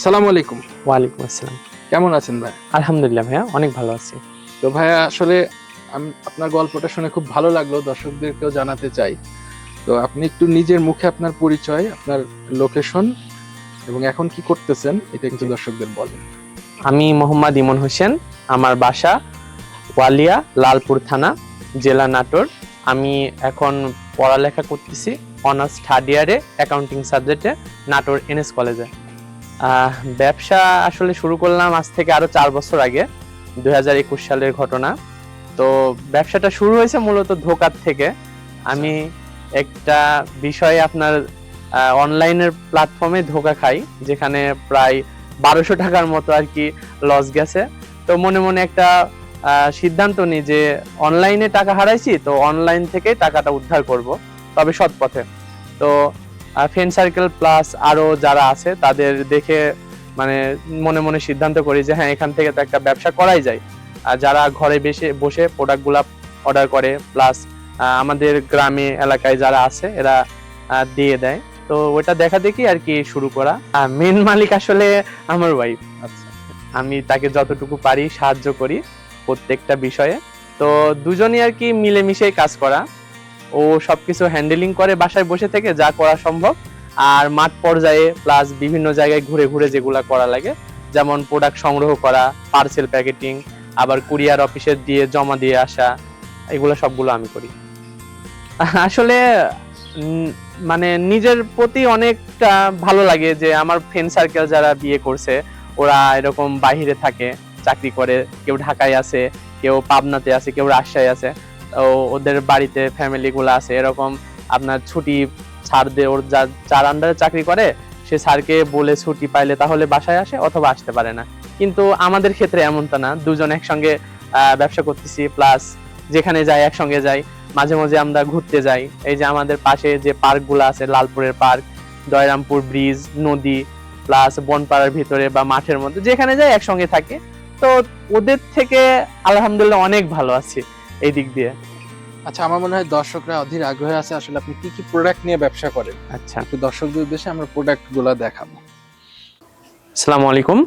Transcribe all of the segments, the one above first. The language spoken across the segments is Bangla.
সালাম আলাইকুম। ওয়ালাইকুম আসসালাম। কেমন আছেন ভাই? আলহামদুলিল্লাহ ভাইয়া অনেক ভালো আছি। তো ভাইয়া আসলে আমি আপনার গল্পটা শুনে খুব ভালো লাগল দর্শকদেরকেও জানাতে চাই। তো আপনি একটু নিজের মুখে আপনার পরিচয় আপনার লোকেশন এবং এখন কি করতেছেন এটা একটু দর্শকদের বলেন। আমি মোহাম্মদ ইমন হোসেন আমার বাসা ওয়ালিয়া লালপুর থানা জেলা নাটোর। আমি এখন পড়ালেখা করতেছি অনার্স থার্ড ইয়ারে অ্যাকাউন্টিং সাবজেক্টে নাটোর এনএস কলেজে। ব্যবসা আসলে শুরু করলাম আজ থেকে আরও চার বছর আগে দু হাজার একুশ সালের ঘটনা। তো ব্যবসাটা শুরু হয়েছে মূলত ধোকার থেকে। আমি একটা বিষয়ে আপনার অনলাইনের প্ল্যাটফর্মে ধোকা খাই, যেখানে প্রায় বারোশো টাকার মতো আর কি লস গেছে। তো মনে মনে একটা সিদ্ধান্ত নিই যে অনলাইনে টাকা হারাইছি, তো অনলাইন থেকে টাকাটা উদ্ধার করব, তবে সৎ পথে। তো ফ্রেন্ড সার্কেল প্লাস আরও যারা আছে তাদের দেখে মানে মনে মনে সিদ্ধান্ত করি যে হ্যাঁ এখান থেকে তো একটা ব্যবসা করাই যায়। আর যারা ঘরে বেশে বসে প্রোডাক্টগুলা অর্ডার করে প্লাস আমাদের গ্রামে এলাকায় যারা আছে এরা দিয়ে দেয়। তো ওটা দেখা দেখি আর কি শুরু করা। আর মেন মালিক আসলে আমার ওয়াইফ আচ্ছা। আমি তাকে যতটুকু পারি সাহায্য করি প্রত্যেকটা বিষয়ে। তো দুজনই আর কি মিলেমিশেই কাজ করা। ও সবকিছু হ্যান্ডেলিং করে বাসায় বসে থেকে যা করা সম্ভব। আর মাঠ পর্যায়ে প্লাস বিভিন্ন জায়গায় ঘুরে ঘুরে যেগুলা করা লাগে, যেমন প্রোডাক্ট সংগ্রহ করা পার্সেল প্যাকেটিং আবার কুরিয়ার অফিসে দিয়ে জমা দিয়ে আসা, এগুলো সবগুলো আমি করি। আসলে মানে নিজের প্রতি অনেকটা ভালো লাগে যে আমার ফ্রেন্ড সার্কেল যারা বিয়ে করছে, ওরা এরকম বাহিরে থাকে, চাকরি করে, কেউ ঢাকায় আছে, কেউ পাবনাতে আছে, কেউ রাজশাহী আছে। ওদের বাড়িতে ফ্যামিলি গুলো আছে, এরকম আপনার ছুটি ছাড় দিয়ে ওর যা, যার আন্ডারে চাকরি করে, সে স্যারকে বলে ছুটি পাইলে তাহলে বাসায় আসে অথবা আসতে পারে না। কিন্তু আমাদের ক্ষেত্রে এমনটা না, দুজন একসঙ্গে ব্যবসা করতেছি প্লাস যেখানে যাই একসঙ্গে যাই, মাঝে মাঝে আমরা ঘুরতে যাই। এই যে আমাদের পাশে যে পার্কগুলো আছে, লালপুরের পার্ক দয়রামপুর ব্রিজ নদী প্লাস বনপাড়ার ভিতরে বা মাঠের মধ্যে, যেখানে যাই একসঙ্গে থাকে। তো ওদের থেকে আলহামদুলিল্লাহ অনেক ভালো আছি। এই দিক দিয়ে। আচ্ছা আমার মনে হয় দর্শকরা অধীর আগ্রহে আছে আসলে আপনি কি কি প্রোডাক্ট নিয়ে ব্যবসা করেন? আচ্ছা। একটু দর্শকদের উদ্দেশ্যে আমরা প্রোডাক্টগুলা দেখাবো। আসসালামু আলাইকুম।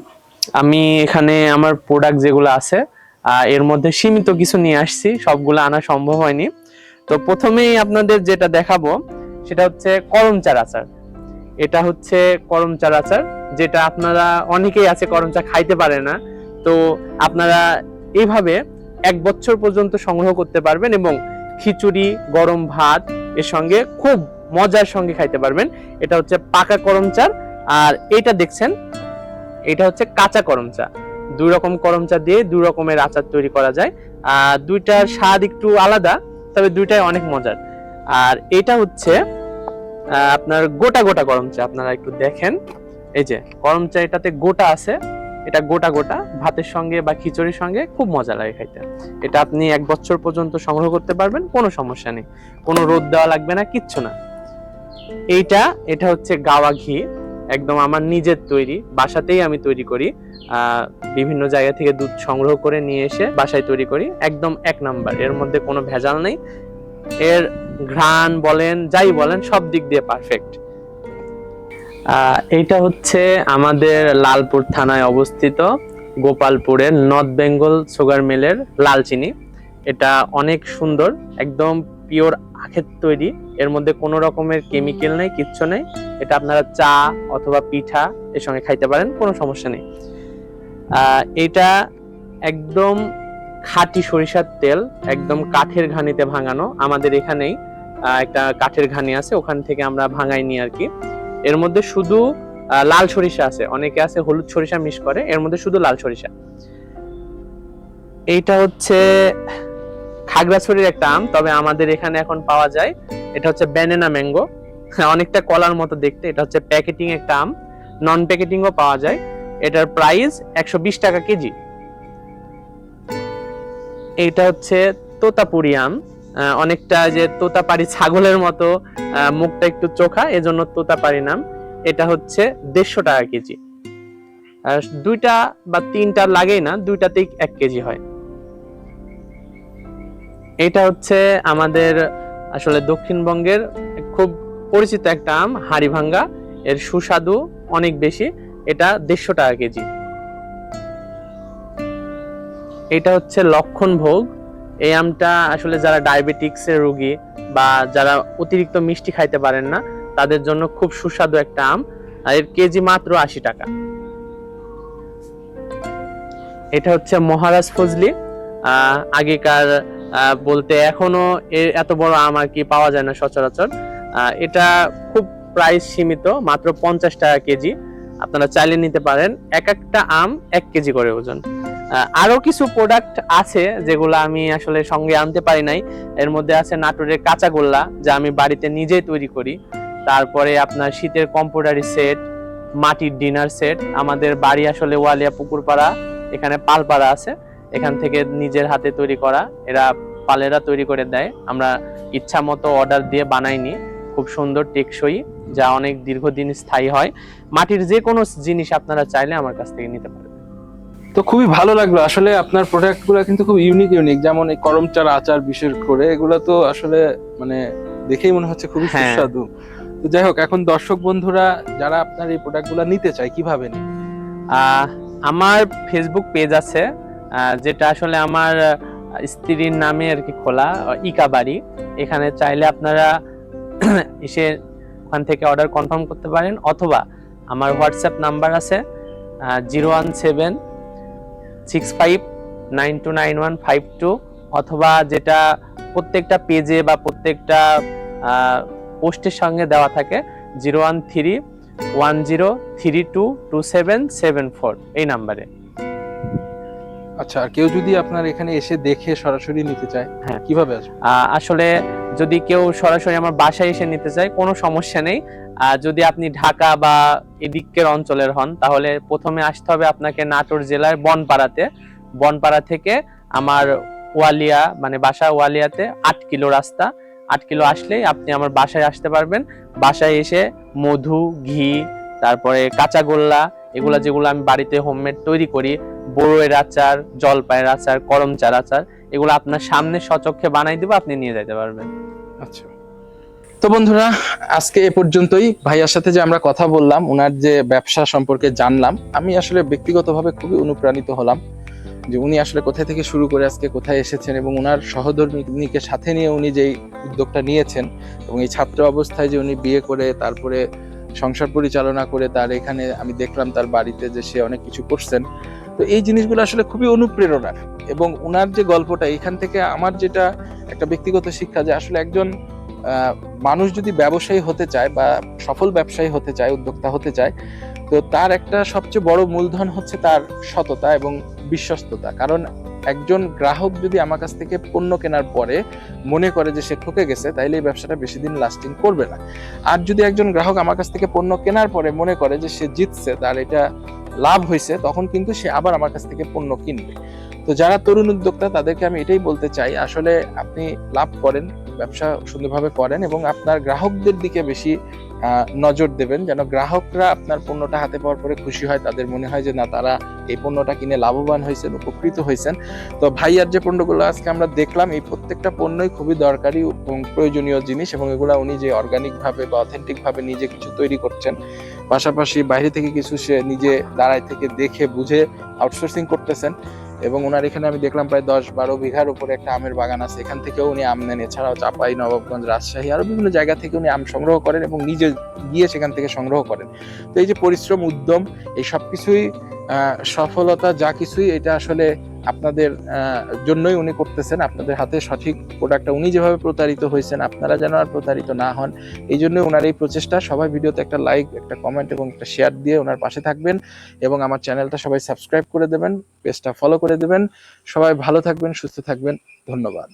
আমি এখানে আমার প্রোডাক্ট যেগুলো আছে এর মধ্যে সীমিত কিছু নিয়ে আসছি সবগুলো আনা সম্ভব হয়নি। তো প্রথমেই আপনাদের যেটা দেখাবো সেটা হচ্ছে করম চার আচার। এটা হচ্ছে করম চার আচার যেটা আপনারা অনেকেই আছে করম চা খাইতে পারে না। তো আপনারা এইভাবে এক বছর পর্যন্ত সংগ্রহ করতে পারবেন এবং খিচুড়ি, গরম ভাত এর সঙ্গে খুব মজার সঙ্গে খাইতে পারবেন। এটা হচ্ছে পাকা করম চার আর এটা দেখছেন, এটা হচ্ছে কাঁচা করম চা। দুই রকম করম চা দিয়ে দুই রকমের আচার তৈরি করা যায়। আর দুইটার স্বাদ একটু আলাদা, তবে দুইটাই অনেক মজার। আর এটা হচ্ছে আপনার গোটা গোটা করম চা, আপনারা একটু দেখেন। এই যে, করম চা এটাতে গোটা আছে। এটা গোটা গোটা, ভাতের সঙ্গে বা খিচুড়ির সঙ্গে খুব মজা লাগে খাইতে। এটা আপনি এক বছর পর্যন্ত সংগ্রহ করতে পারবেন, কোনো সমস্যা নেই। কোনো রোদ দেওয়া লাগবে না, কিচ্ছু না। এইটা, এটা হচ্ছে গাওয়া ঘি, একদম আমার নিজের তৈরি। বাসাতেই আমি তৈরি করি। বিভিন্ন জায়গা থেকে দুধ সংগ্রহ করে নিয়ে এসে বাসায় তৈরি করি। একদম এক নাম্বার, এর মধ্যে কোনো ভেজাল নেই। এর ঘ্রাণ বলেন, যাই বলেন, সব দিক দিয়ে পারফেক্ট এইটা হচ্ছে আমাদের লালপুর থানায় অবস্থিত গোপালপুরের নর্থ বেঙ্গল সুগার মিলের লাল চিনি এটা অনেক সুন্দর, একদম পিওর আখের তৈরি। এর মধ্যে কোনো রকমের কেমিক্যাল নেই, কিচ্ছু নেই। এটা আপনারা চা অথবা পিঠা এর সঙ্গে খাইতে পারেন, কোনো সমস্যা নেই। এটা একদম খাঁটি সরিষার তেল, একদম কাঠের ঘানিতে ভাঙানো। আমাদের এখানেই একটা কাঠের ঘানি আছে, ওখান থেকে আমরা ভাঙাই নি আর কি। এর মধ্যে শুধু লাল সরিষা আছে। অনেকে আছে হলুদ সরিষা মিশ করে, এর মধ্যে শুধু লাল সরিষা। এইটা হচ্ছে খাগড়াছড়ির একটা আম, তবে আমাদের এখানে এখন পাওয়া যায়। এটা হচ্ছে ব্যানানা ম্যাঙ্গো অনেকটা কলার মতো দেখতে। এটা হচ্ছে প্যাকেটিং একটা আম। নন প্যাকেটিংও পাওয়া যায়। এটার প্রাইস একশো বিশ টাকা কেজি। এটা হচ্ছে তোতাপুরি আম। অনেকটা যে তোতাপারি ছাগলের মতো মুখটা একটু চোখা, এজন্য তোতাপারি নাম। এটা হচ্ছে দেড়শো টাকা কেজি। দুইটা বা তিনটা লাগেই না, দুইটাতেই এক কেজি হয়। এটা হচ্ছে আমাদের আসলে দক্ষিণবঙ্গের খুব পরিচিত একটা আম, হাড়িভাঙ্গা। এর সুস্বাদু অনেক বেশি। এটা দেড়শো টাকা কেজি। এটা হচ্ছে লক্ষণ ভোগ এই আমটা আসলে যারা ডায়াবেটিক্সের রোগী বা যারা অতিরিক্ত মিষ্টি খাইতে পারেন না, তাদের জন্য খুব সুস্বাদু একটা আম। এর কেজি মাত্র আশি টাকা। এটা হচ্ছে মহারাজ ফজলি। আগেকার বলতে এখনও এত বড় আম আর কি পাওয়া যায় না সচরাচর। এটা খুব প্রাইস সীমিত, মাত্র পঞ্চাশ টাকা কেজি। আপনারা চাইলে নিতে পারেন। এক একটা আম এক কেজি করে ওজন। আহ, আরও কিছু প্রোডাক্ট আছে যেগুলো আমি আসলে সঙ্গে আনতে পারি নাই। এর মধ্যে আছে নাটোরের কাঁচা গোল্লা যা আমি বাড়িতে নিজেই তৈরি করি। তারপরে আপনার শীতের কম্পিউটারি সেট মাটির ডিনার সেট আমাদের বাড়ি আসলে ওয়ালিয়া পুকুরপাড়া এখানে পালপাড়া আছে। এখান থেকে নিজের হাতে তৈরি করা এরা পালেরা তৈরি করে দেয়। আমরা ইচ্ছা মতো অর্ডার দিয়ে বানাইনি খুব সুন্দর টেকসই যা অনেক দীর্ঘদিন স্থায়ী হয়। মাটির যে কোনো জিনিস আপনারা চাইলে আমার কাছ থেকে নিতে পারেন। তো খুবই ভালো লাগল। আসলে আপনার প্রোডাক্টগুলো কিন্তু খুব ইউনিক ইউনিক যেমন এই করমচার আচার বিশেষ করে এগুলো তো আসলে মানে দেখেই মনে হচ্ছে খুবই হ্যাঁ। সুস্বাদু। তো যাই হোক এখন দর্শক বন্ধুরা যারা আপনার এই প্রোডাক্টগুলো নিতে চায় কীভাবে নেবে? আহ, আমার ফেসবুক পেজ আছে যেটা আসলে আমার স্ত্রীর নামে আর কি খোলা ইকাবাড়ি। এখানে চাইলে আপনারা এসে ওখান থেকে অর্ডার কনফার্ম করতে পারেন অথবা আমার হোয়াটসঅ্যাপ নাম্বার আছে zero one seven six five nine two nine one five two অথবা যেটা প্রত্যেকটা পেজে বা প্রত্যেকটা পোস্টের সঙ্গে দেওয়া থাকে zero one three one zero three two two seven seven four এই নাম্বারে। আচ্ছা আর কেউ যদি আপনার এখানে এসে দেখে সরাসরি নিতে চায় হ্যাঁ। কীভাবে আসবে? আসলে যদি কেউ সরাসরি আমার বাসায় এসে নিতে চায় কোনো সমস্যা নেই। আর যদি আপনি ঢাকা বা এদিকের অঞ্চলের হন তাহলে প্রথমে আসতে হবে আপনাকে নাটোর জেলার বনপাড়াতে। বনপাড়া থেকে আমার ওয়ালিয়া মানে বাসা ওয়ালিয়াতে আট কিলো রাস্তা। আট কিলো আসলেই আপনি আমার বাসায় আসতে পারবেন। বাসায় এসে মধু ঘি তারপরে কাঁচা গোল্লা এগুলা যেগুলো আমি বাড়িতে হোমমেড তৈরি করি বড়ইয়ের আচার জলপাইয়ের আচার করমচার আচার এগুলো আপনার সামনে সচক্ষে বানাই দিব আপনি নিয়ে যেতে পারবেন। আচ্ছা। তো বন্ধুরা, আজকে এ পর্যন্তই। ভাইয়ার সাথে যে আমরা কথা বললাম ওনার যে ব্যবসা সম্পর্কে জানলাম, আমি আসলে ব্যক্তিগতভাবে খুবই অনুপ্রাণিত হলাম যে উনি আসলে কোথায় থেকে শুরু করে আজকে কোথায় এসেছেন এবং ওনার সহধর্মিনীকে সাথে নিয়ে উনি যেই উদ্যোগটা নিয়েছেন এবং এই ছাত্র অবস্থায় যে উনি বিয়ে করে, তারপরে সংসার পরিচালনা করে, তার এখানে আমি দেখলাম তার বাড়িতে যে সে অনেক কিছু করছেন। তো এই জিনিসগুলো আসলে খুবই অনুপ্রেরণার এবং ওনার যে গল্পটা, এখান থেকে আমার যেটা একটা ব্যক্তিগত শিক্ষা যে আসলে একজন মানুষ যদি ব্যবসায়ী হতে চায় বা সফল ব্যবসায়ী হতে চায়, উদ্যোক্তা হতে চায়, তো তার একটা সবচেয়ে বড় মূলধন হচ্ছে তার সততা এবং বিশ্বস্ততা। কারণ একজন গ্রাহক যদি আমার কাছ থেকে পণ্য কেনার পরে মনে করে যে সে ঠকে গেছে, তাইলে এই ব্যবসাটা বেশি দিন লাস্টিং করবে না। আর যদি একজন গ্রাহক আমার কাছ থেকে পণ্য কেনার পরে মনে করে যে সে জিতছে, তার এটা লাভ হয়েছে তখন কিন্তু সে আবার আমার কাছ থেকে পণ্য কিনবে। তো যারা তরুণ উদ্যোক্তা, তাদেরকে আমি এটাই বলতে চাই, আসলে আপনি লাভ করেন ব্যবসা সুন্দরভাবে করেন এবং আপনার গ্রাহকদের দিকে বেশি নজর দেবেন যেন গ্রাহকরা আপনার পণ্যটা হাতে পাওয়ার পরে খুশি হয়। তাদের মনে হয় যে, না, তারা এই পণ্যটা কিনে লাভবান হয়েছেন, উপকৃত হয়েছেন। তো ভাইয়ার যে পণ্যগুলো আজকে আমরা দেখলাম, এই প্রত্যেকটা পণ্যই খুবই দরকারি এবং প্রয়োজনীয় জিনিস এবং এগুলা উনি যে অর্গানিক ভাবে বা অথেন্টিক ভাবে নিজে কিছু তৈরি করছেন, পাশাপাশি বাইরে থেকে কিছু সে নিজে দাঁড়ায় থেকে দেখে, বুঝে আউটসোর্সিং করতেছেন। এবং ওনার এখানে আমি দেখলাম প্রায় দশ বারো বিঘার উপরে একটা আমের বাগান আছে। এখান থেকেও উনি আম নেন। এছাড়াও চাপাই, নবাবগঞ্জ, রাজশাহী আরও বিভিন্ন জায়গা থেকে উনি আম সংগ্রহ করেন এবং নিজে গিয়ে সেখান থেকে সংগ্রহ করেন। তো এই যে পরিশ্রম, উদ্যম, এই সব কিছুই সফলতা, যা কিছুই, এটা আসলে আপনাদের জন্যই উনি করতেছেন, আপনাদের হাতে সঠিক প্রোডাক্টটা উনি যেভাবে প্রতারিত হয়েছেন, আপনারা যেন আর প্রতারিত না হন, এই জন্যই ওনার এই প্রচেষ্টা। সবাই ভিডিওতে একটা লাইক একটা কমেন্ট এবং একটা শেয়ার দিয়ে ওনার পাশে থাকবেন এবং আমার চ্যানেলটা সবাই সাবস্ক্রাইব করে দেবেন পেজটা ফলো করে দেবেন। সবাই ভালো থাকবেন, সুস্থ থাকবেন। ধন্যবাদ।